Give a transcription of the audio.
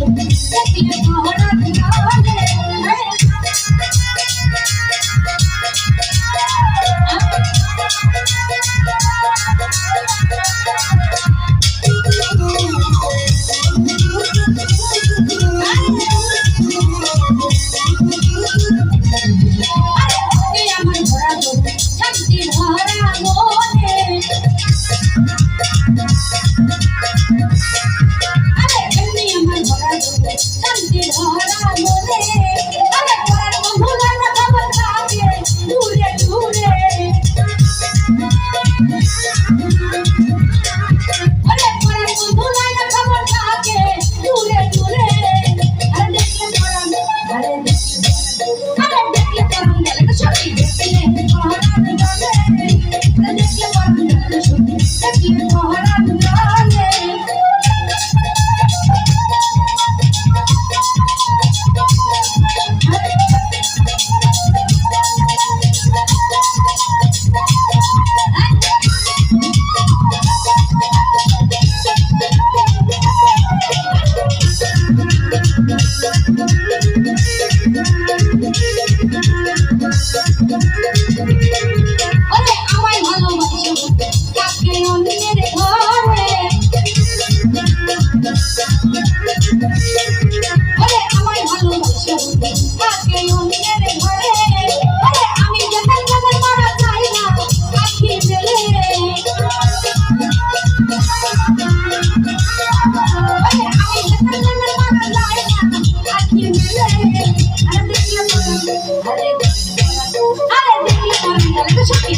দেখলে ঘর আরে দেখি তোর তাহলে তো সত্যি